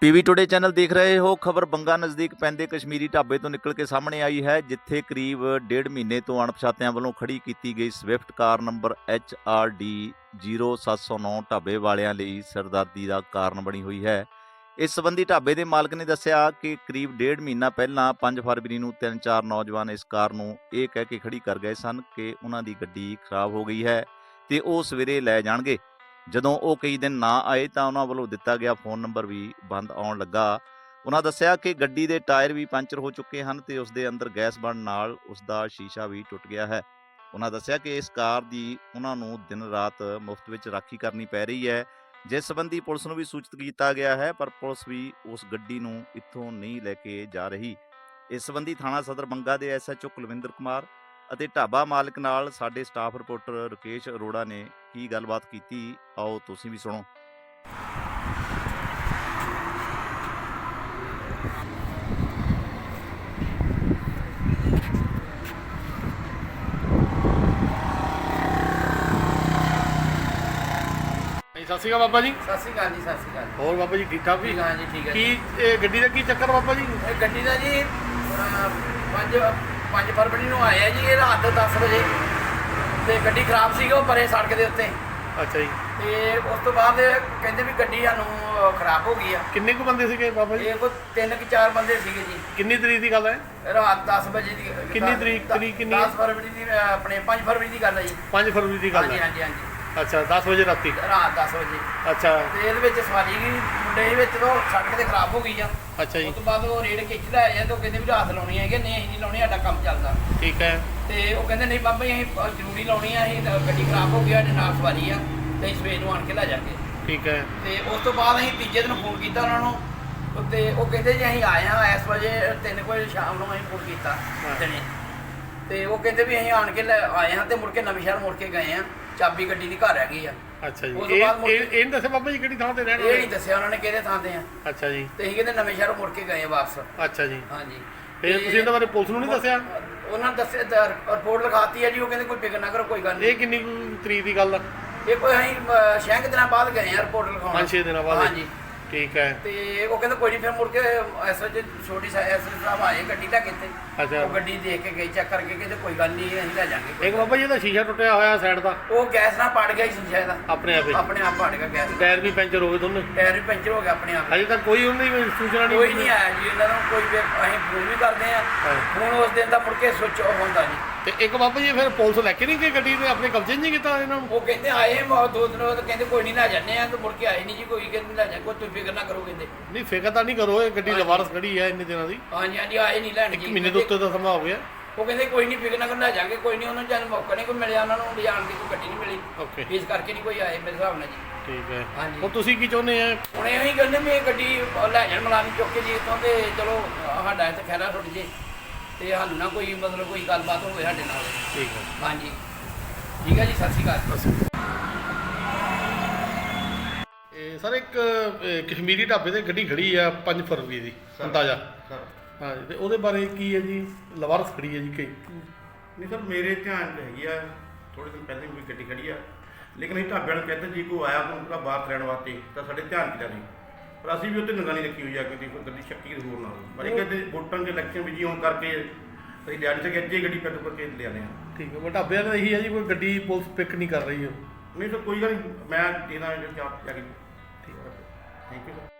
PV today channel ਦੇਖ ਰਹੇ ਹੋ। ਖਬਰ ਬੰਗਾ ਨਜ਼ਦੀਕ ਪੈਂਦੇ ਕਸ਼ਮੀਰੀ ਢਾਬੇ ਤੋਂ ਨਿਕਲ ਕੇ ਸਾਹਮਣੇ ਆਈ ਹੈ, ਜਿੱਥੇ ਕਰੀਬ ਡੇਢ ਮਹੀਨੇ ਤੋਂ ਅਣਪਛਾਤਿਆਂ ਵੱਲੋਂ ਖੜੀ ਕੀਤੀ ਗਈ ਸਵਿਫਟ ਕਾਰ ਨੰਬਰ HRD 0709 ਢਾਬੇ ਵਾਲਿਆਂ ਲਈ ਸਰਦਾਰਦੀ ਦਾ ਕਾਰਨ ਬਣੀ ਹੋਈ ਹੈ। ਇਸ ਸੰਬੰਧੀ ਢਾਬੇ ਦੇ ਮਾਲਕ ਨੇ ਦੱਸਿਆ ਕਿ ਕਰੀਬ ਡੇਢ ਮਹੀਨਾ ਪਹਿਲਾਂ 5 ਫਰਵਰੀ ਨੂੰ ਤਿੰਨ ਚਾਰ ਨੌਜਵਾਨ ਇਸ ਕਾਰ ਨੂੰ ਇਹ ਕਹਿ ਕੇ ਖੜੀ ਕਰ ਗਏ ਸਨ ਕਿ ਉਹਨਾਂ ਦੀ ਗੱਡੀ ਖਰਾਬ ਹੋ ਗਈ ਹੈ ਤੇ ਉਹ ਸਵੇਰੇ ਲੈ ਜਾਣਗੇ। ਜਦੋਂ ਉਹ ਕਈ ਦਿਨ ਨਾ ਆਏ ਤਾਂ ਉਹਨਾਂ ਵੱਲੋਂ ਦਿੱਤਾ ਗਿਆ ਫੋਨ ਨੰਬਰ ਵੀ ਬੰਦ ਆਉਣ ਲੱਗਾ। ਉਹਨਾਂ ਦੱਸਿਆ ਕਿ ਗੱਡੀ ਦੇ ਟਾਇਰ ਵੀ ਪੰਚਰ ਹੋ ਚੁੱਕੇ ਹਨ ਤੇ ਉਸ ਦੇ ਅੰਦਰ ਗੈਸ ਬਣਨ ਨਾਲ ਉਸ ਦਾ ਸ਼ੀਸ਼ਾ ਵੀ ਟੁੱਟ ਗਿਆ ਹੈ। ਉਹਨਾਂ ਦੱਸਿਆ ਕਿ ਇਸ ਕਾਰ ਦੀ ਉਹਨਾਂ ਨੂੰ ਦਿਨ ਰਾਤ ਮੁਫਤ ਵਿੱਚ ਰਾਖੀ ਕਰਨੀ ਪੈ ਰਹੀ ਹੈ। ਜਿਸ ਸੰਬੰਧੀ ਪੁਲਿਸ ਨੂੰ ਵੀ ਸੂਚਿਤ ਕੀਤਾ ਗਿਆ ਹੈ, ਪਰ ਪੁਲਿਸ ਵੀ ਉਸ ਗੱਡੀ ਨੂੰ ਇੱਥੋਂ ਨਹੀਂ ਲੈ ਕੇ ਜਾ ਰਹੀ। ਇਸ ਸੰਬੰਧੀ ਥਾਣਾ ਸਦਰ ਬੰਗਾ ਦੇ ਐਸਐਚਓ ਕੁਲਵਿੰਦਰ ਕੁਮਾਰ ਅਤੇ ਢਾਬਾ ਮਾਲਕ ਨਾਲ ਸਾਡੇ ਸਟਾਫ ਰਿਪੋਰਟਰ ਰਕੇਸ਼ ਅਰੋੜਾ ਨੇ ਕੀ ਗੱਲਬਾਤ ਕੀਤੀ ਆਓ ਤੁਸੀਂ ਵੀ ਸੁਣੋ। ਸਤਿ ਸ਼੍ਰੀ ਅਕਾਲ ਬਾਬਾ ਜੀ। ਸਤਿ ਸ਼੍ਰੀ ਅਕਾਲ ਜੀ ਸਤਿ ਸ਼੍ਰੀ ਅਕਾਲ। ਹੋਰ ਬਾਬਾ ਜੀ ਠੀਕ ਠਾਕ ਵੀ ਠੀਕ ਹਾਂ ਜੀ। ਠੀਕ ਹੈ ਕੀ ਜੀ ਇਹ ਗੱਡੀ ਦਾ ਕੀ ਚੱਕਰ ਬਾਬਾ ਜੀ? ਇਹ ਗੱਡੀ ਦਾ ਜੀ 5 5 ਫਰਵਰੀ ਨੂੰ ਆਇਆ ਜੀ ਇਹ ਰਾਤ 10 ਵਜੇ। ਤੇ ਗੱਡੀ ਖਰਾਬ ਸੀਗੀ ਉਹ ਪਰੇ ਸੜਕ ਦੇ ਉੱਤੇ। ਅੱਛਾ ਜੀ। ਤੇ ਉਸ ਤੋਂ ਬਾਅਦ ਕਹਿੰਦੇ ਵੀ ਗੱਡੀ ਸਾਨੂੰ ਖਰਾਬ ਹੋ ਗਈ ਆ। ਕਿੰਨੇ ਕੁ ਬੰਦੇ ਸੀਗੇ ਬਾਬਾ ਜੀ? ਇਹ ਕੋਈ ਤਿੰਨ ਕਿ ਚਾਰ ਬੰਦੇ ਸੀਗੇ ਜੀ। ਕਿੰਨੀ ਤਰੀਕ ਦੀ ਗੱਲ ਹੈ? ਰਾਤ 10 ਵਜੇ ਦੀ ਕਿੰਨੀ ਤਰੀਕ- ਤਰੀਕ ਕਿੰਨੀ ਹੈ? 10 ਫਰਵਰੀ ਦੀ ਆਪਣੇ 5 ਫਰਵਰੀ ਦੀ ਗੱਲ ਹੈ ਜੀ। 5 ਫਰਵਰੀ ਦੀ ਗੱਲ ਹਾਂਜੀ ਹੈ ਹਾਂਜੀ ਹਾਂਜੀ। ਅੱਛਾ 10 ਵਜੇ ਰਾਤੀ? ਰਾਤ 10 ਵਜੇ। ਅੱਛਾ। ਤੇ ਇਹਦੇ ਵਿੱਚ ਸਵਾਰੀ ਗਈ ਮੁੰਡੇ ਵਿੱਚ ਤੋਂ ਸੜਕ ਤੇ ਖਰਾਬ ਹੋ ਗਈ ਆ। ਅੱਛਾ ਜੀ। ਉਸ ਤੋਂ ਬਾਅਦ ਉਹ ਰੇਡ ਖਿੱਚ ਲੈ ਆਏ ਤੇ ਉਹ ਕਹਿੰਦੇ ਵੀ ਰਾਤ ਲਾਉਣੀ ਹੈਗੀ ਨਹੀਂ ਅਸੀਂ ਨਹੀਂ ਲਾਉਣੀ ਸਾਡਾ ਕੰਮ ਚੱਲਦਾ। ਠੀਕ ਹੈ। ਤੇ ਉਹ ਕਹਿੰਦੇ ਨਹੀਂ ਬਾਬਾ ਜੀ ਅਸੀਂ ਜ਼ਰੂਰੀ ਲਾਉਣੀ ਆ ਅਸੀਂ ਤਾਂ ਗੱਡੀ ਖਰਾਬ ਹੋ ਗਈ ਸਾਡੇ ਨਾਲ ਸਵਾਰੀ ਆ ਤੇ ਸਵੇਰ ਨੂੰ ਆਣ ਕੇ ਲੈ ਜਾਾਂਗੇ। ਠੀਕ ਹੈ। ਤੇ ਉਸ ਤੋਂ ਬਾਅਦ ਅਸੀਂ ਤੀਜੇ ਦਿਨ ਫੋਨ ਕੀਤਾ ਉਹਨਾਂ ਨੂੰ ਤੇ ਉਹ ਕਹਿੰਦੇ ਜੀ ਅਸੀਂ ਆਏ ਹਾਂ ਇਸ ਵਜੇ 3 ਵਜੇ ਸ਼ਾਮ ਨੂੰ ਅਸੀਂ ਫੋਨ ਕੀਤਾ। ਦਿਨੇ ਤੇ ਉਹ ਕਹਿੰਦੇ ਵੀ ਅਸੀਂ ਆਣ ਕੇ ਆਏ ਹਾਂ ਤੇ ਮੁੜ ਕੇ ਨਵੇਂ ਸ਼ਹਿਰ ਮੁੜ ਕੇ ਗਏ ਆ ਚਾਬੀ ਗੱਡੀ ਦੀ ਘਰ ਹੈਗੀ ਆ। ਅੱਛਾ ਜੀ। ਉਸ ਤੋਂ ਇਹ ਬਾਅਦ ਇਹ ਦੱਸਿਆ ਬਾਬਾ ਜੀ ਕਿਹੜੀ ਥਾਂ ਤੇ ਰਹਿਣ ਇਹ ਨਹੀਂ ਦੱਸਿਆ ਉਹਨਾਂ ਨੇ ਕਿਹਦੇ ਥਾਂ ਤੇ ਆ। ਅੱਛਾ ਜੀ। ਤੇ ਅਸੀਂ ਕਹਿੰਦੇ ਨਵੇਂ ਸ਼ਹਿਰ ਮੁੜ ਕੇ ਗਏ ਆ ਵਾਪਸ। ਅੱਛਾ ਜੀ। ਹਾਂਜੀ। ਫਿਰ ਤੇ ਤੁਸੀਂ ਇਹਨਾਂ ਬਾਰੇ ਪੁਲਿਸ ਨੂੰ ਨਹੀਂ ਦੱਸਿਆ? ਉਹਨਾਂ ਨੇ ਦੱਸਿਆ ਦ- ਰਿਪੋਰਟ ਲਿਖਾਤੀ ਹੈ ਜੀ ਉਹ ਕਹਿੰਦੇ ਕੋਈ ਫਿਕਰ ਨਾ ਕਰੋ ਕੋਈ ਗੱਲ ਨਹੀਂ ਇਹ ਕਿੰਨੀ ਕੁ ਤਰੀਕ ਦੀ ਗੱਲ ਆ? ਇਹ ਕੋਈ ਅਸੀਂ ਅਹ, ਛੇ ਕੁ ਦਿਨਾਂ ਬਾਅਦ ਗਏ ਆ ਰਿਪੋਰਟ ਲਿਖਾਉਣ। ਪੰਜ ਛੇ ਦਿਨਾਂ ਬਾਅਦ। ਹਾਂਜੀ। ਠੀਕ ਹੈ। ਤੇ ਉਹ ਕਹਿੰਦੇ ਕੋਈ ਨਹੀਂ ਫਿਰ ਮੁੜ ਕੇ ਐਸਐਚ ਛੋਟੀ ਐਸਐਚ ਸਾਹਿਬ ਆਏ ਗੱਡੀ ਲੈ ਕੇ ਇੱਥੇ। ਅੱਛਾ। ਉਹ ਗੱਡੀ ਦੇਖ ਕੇ ਗਈ ਚੈੱਕ ਕਰਕੇ ਕਹਿੰਦੇ ਕੋਈ ਗੱਲ ਨਹੀਂ ਅਸੀਂ ਲੈ ਜਾਾਂਗੇ ਇੱਕ ਬਾਬਾ ਜੀ ਇਹਦਾ ਸ਼ੀਸ਼ਾ ਟੁੱਟਿਆ ਹੋਇਆ ਸਾਈਡ ਦਾ। ਉਹ ਗੈਸ ਨਾਲ ਪੜ ਗਿਆ ਸੀ ਸ਼ਾਇਦ ਆਪਣੇ ਆਪ ਆਪਣੇ ਆਪ ਪੜ ਗਿਆ ਗੈਸ ਟਾਇਰ ਵੀ ਪੈਂਚਰ ਹੋ ਗਏ ਦੋਨੇ। ਟਾਇਰ ਵੀ ਪੈਂਚਰ ਹੋ ਗਿਆ ਆਪਣੇ ਆਪ ਅਜੇ ਤੱਕ ਕੋਈ ਉਹਦੀ ਸੂਚਨਾ ਨਹੀਂ ਕੋਈ ਨਹੀਂ ਆਇਆ ਜੀ ਇਹਨਾਂ ਨੂੰ ਕੋਈ ਵੀ ਅਸੀਂ ਫੋਨ ਵੀ ਕਰਦੇ ਆ ਹਾਂ। ਫੋਨ ਉਸ ਦਿਨ ਦਾ ਮੁੜ ਕੇ ਸੁੱਚ ਆਫ ਹੁੰਦਾ ਜੀ ਤੇ ਇੱਕ ਬਾਬਾ ਜੀ ਫਿਰ ਪੁਲਿਸ ਲੈ ਕੇ ਨਹੀਂ ਗਈ ਗੱਡੀ ਤੇ ਆਪਣੇ ਕਬਜ਼ੇ ਨਹੀਂ ਕੀਤਾ ਇਹਨਾਂ ਨੂੰ? ਉਹ ਕਹਿੰਦੇ ਆਏ ਬਹੁਤ ਦੋ ਦਿਨ ਬਾਅਦ ਕਹਿੰਦੇ ਕੋਈ ਨਹੀਂ ਲੈ ਜਾਂਦੇ ਆ ਤੇ ਮੁੜ ਕੇ ਆਏ ਨਹੀਂ ਜੀ ਕੋਈ ਕਹਿੰਦੇ ਲੈ ਜਾ ਕੋਈ ਤੁਸੀਂ ਫਿਕਰ ਨਾ ਕਰੋ ਕਹਿੰਦੇ। ਨਹੀਂ ਫਿਕਰ ਤਾਂ ਨਹੀਂ ਕਰੋ ਇਹ ਗੱਡੀ। ਲਵਾਰਸ ਖੜੀ ਹੈ ਇੰਨੇ ਦਿਨਾਂ ਦੀ। ਹਾਂਜੀ ਹਾਂਜੀ ਆਏ ਨਹੀਂ ਲੈਣ ਇੱਕ ਜੀ। ਮਹੀਨੇ ਤੋਂ ਉੱਤੇ ਦਾ ਸਮਾਂ ਹੋ ਗਿਆ। ਉਹ ਕਹਿੰਦੇ ਕੋਈ ਨਹੀਂ ਫਿਕਰ ਨਾ ਕਰੋ ਲੈ ਜਾਾਂਗੇ ਕੋਈ ਨਹੀਂ ਉਹਨਾਂ ਨੂੰ ਜਦ ਮੌਕਾ ਨਹੀਂ ਕੋਈ ਮਿਲਿਆ ਉਹਨਾਂ ਨੂੰ ਲਿਜਾਣ ਦੀ ਕੋਈ ਗੱਡੀ ਨਹੀਂ ਮਿਲੀ। ਓਕੇ ਇਸ ਕਰਕੇ ਨਹੀਂ ਕੋਈ ਆਏ ਮੇਰੇ ਹਿਸਾਬ ਨਾਲ ਜੀ। ਠੀਕ ਹੈ। ਹਾਂਜੀ। ਹੁਣ ਤੁਸੀਂ ਕੀ ਚਾਹੁੰਦੇ ਆ? ਹੁਣ ਇਹ ਕਹਿੰਦੇ ਵੀ ਇਹ ਗੱਡੀ ਲੈ ਜਾਣ ਮਲਾਨੀ ਚੁੱਕ ਕੇ ਜੀ ਇੱਥੋਂ ਤੇ ਚਲੋ ਸਾਡਾ ਇੱਥੇ ਖੈਰਾ ਟੁੱਟ ਜੇ। ਤੇ ਸਾਨੂੰ ਨਾ ਕੋਈ ਮਤਲਬ ਕੋਈ ਗੱਲਬਾਤ ਹੋਵੇ ਸਾਡੇ ਨਾਲ। ਠੀਕ ਹੈ। ਹਾਂਜੀ। ਠੀਕ ਹੈ ਜੀ ਸਤਿ ਸ਼੍ਰੀ ਅਕਾਲ। ਇਹ ਸਰ ਇੱਕ ਇਹ, ਕਸ਼ਮੀਰੀ ਢਾਬੇ ਤੇ ਗੱਡੀ ਖੜੀ ਆ 5 ਫਰਵਰੀ ਦੀ ਅੰਦਾਜ਼ਾ। ਹਾਂ ਤੇ ਉਹਦੇ ਬਾਰੇ ਕੀ ਹੈ ਜੀ? ਲਵਾਰਸ ਖੜੀ ਹੈ ਜੀ ਕਈ। ਨਹੀਂ ਸਰ ਮੇਰੇ ਧਿਆਨ 'ਚ ਹੈਗੀ ਆ ਥੋੜੇ ਦਿਨ ਪਹਿਲਾਂ ਵੀ ਗੱਡੀ ਖੜੀ ਆ। ਲੇਕਿਨ ਅਸੀਂ ਢਾਬਿਆਂ ਨੂੰ ਕਹਿੰਦੇ ਜੀ ਕੋਈ ਆਇਆ ਕੋਈ ਪੂਰਾ ਬਾਹਰ ਰਹਿਣ ਵਾਸਤੇ ਤਾਂ ਸਾਡੇ ਧਿਆਨ 'ਚ ਨਹੀਂ ਪਰ ਅਸੀਂ ਵੀ ਉੱਤੇ ਨਿਗਰਾਨੀ ਰੱਖੀ ਹੋਈ ਆ ਕਿ ਕੋਈ ਗੱਡੀ ਸ਼ੱਕੀ ਹੋਰ ਨਾ ਹੋਵੇ ਪਰ ਕਹਿੰਦੇ ਵੋਟਾਂ ਦੇ ਇਲੈਕਸ਼ਨ ਵੀ ਜੀ ਹੋਣ ਕਰਕੇ ਅਸੀਂ ਡੈਡੀ ਤੇ ਅੱਜੇ ਗੱਡੀ ਪਿਕ ਕਰਕੇ ਲਿਆਨੇ ਆ। ਠੀਕ ਹੈ ਉਹ ਢਾਬਿਆਂ ਦਾ ਇਹੀ ਹੈ ਜੀ ਕੋਈ ਗੱਡੀ ਪੁਲਿਸ ਪਿਕ ਨਹੀਂ ਕਰ ਰਹੀ ਹੈ ਨਹੀਂ ਸਰ ਕੋਈ ਗੱਲ ਨਹੀਂ ਮੈਂ ਇਹਦਾ ਜਾ ਕੇ। ਠੀਕ ਹੈ। Thank you